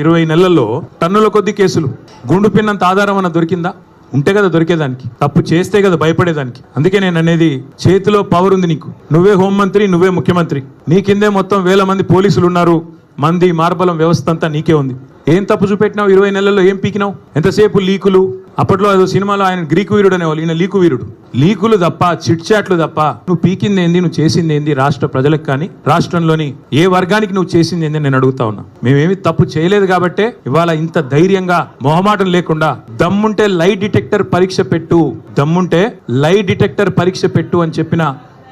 ఇరవై నెలల్లో టన్నుల కొద్ది కేసులు. గుండు పిన్నంత ఆధారం అన్న దొరికిందా? ఉంటే కదా దొరికేదానికి. తప్పు చేస్తే కదా భయపడేదానికి. అందుకే నేను అనేది చేతిలో పవర్ ఉంది నీకు. నువ్వే హోంమంత్రి నువ్వే ముఖ్యమంత్రి. నీ కిందే మొత్తం వేల మంది పోలీసులు ఉన్నారు. మంది మార్బలం వ్యవస్థ అంతా నీకే ఉంది. ఏం తప్పు చూపెట్టినావు? ఇరవై నెలల్లో ఏం పీకినావు? ఎంతసేపు లీకులు? అప్పట్లో ఏదో సినిమాలో ఆయన గ్రీకు వీరుడు అనేవాళ్ళు ఈయన లీకు వీరుడు. లీకులు తప్ప చిట్ చాట్లు తప్ప నువ్వు పీకింది ఏంది నువ్వు చేసింది ఏంది రాష్ట్ర ప్రజలకు కానీ రాష్ట్రంలోని ఏ వర్గానికి నువ్వు చేసింది ఏంది నేను అడుగుతా ఉన్నా. మేమేమి తప్పు చేయలేదు కాబట్టే ఇవాళ ఇంత ధైర్యంగా మొహమాటం లేకుండా దమ్ముంటే లై డిటెక్టర్ పరీక్ష పెట్టు దమ్ముంటే లై డిటెక్టర్ పరీక్ష పెట్టు అని చెప్పిన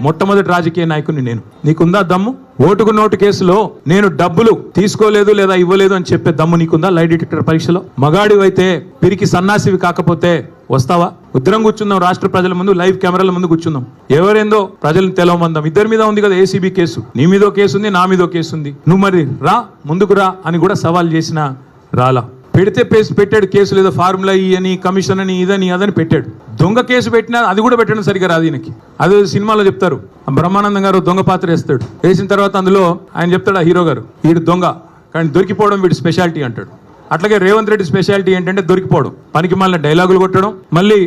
మొట్టమొదటి రాజకీయ నాయకుని నేను. నీకుందా దమ్ము? ఓటుకు నోటు కేసులో నేను డబ్బులు తీసుకోలేదు లేదా ఇవ్వలేదు అని చెప్పే దమ్ము నీకుందా లై డిటెక్టర్ పరీక్షలో? మగాడివైతే పిరికి సన్నాసివి కాకపోతే వస్తావా? ఉద్రం కూర్చుందాం రాష్ట్ర ప్రజల ముందు లైవ్ కెమెరాల ముందు కూర్చుందాం. ఎవరేందో ప్రజలను తెలవమందాం. ఇద్దరి మీద ఉంది కదా ఏసీబీ కేసు. నీ మీదో కేసు ఉంది నా మీదో కేసు ఉంది నువ్వు మరి రా ముందుకు రా అని కూడా సవాల్ చేసిన రాలా. పెడితే పేసి పెట్టాడు కేసు లేదా ఫార్ములా ఈ అని కమిషన్ అని ఇదని అదని పెట్టాడు. దొంగ కేసు పెట్టినా అది కూడా పెట్టడం సరిగా రాదు ఈయనకి. అదే సినిమాలో చెప్తారు ఆ బ్రహ్మానందం గారు దొంగ పాత్ర వేస్తాడు. వేసిన తర్వాత అందులో ఆయన చెప్తాడు ఆ హీరో గారు వీడు దొంగ కానీ దొరికిపోవడం వీడి స్పెషాలిటీ అంటాడు. అట్లాగే రేవంత్ రెడ్డి స్పెషాలిటీ ఏంటంటే దొరికిపోవడం పనికి మళ్ళీ డైలాగులు కొట్టడం మళ్ళీ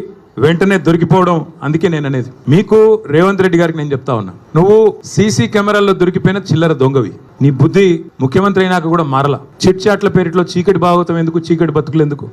వెంటనే దొరికిపోవడం అందుకే నేను అనేది. మీకు రేవంత్ రెడ్డి గారికి నేను చెప్తా ఉన్నా నువ్వు సీసీ కెమెరాల్లో దొరికిపోయిన చిల్లర దొంగవి. నీ బుద్ధి ముఖ్యమంత్రి అయినాక కూడా మారలా. చిట్ చాట్ల పేరిట్లో చీకటి భాగవతం ఎందుకు చీకటి బతుకులు ఎందుకు?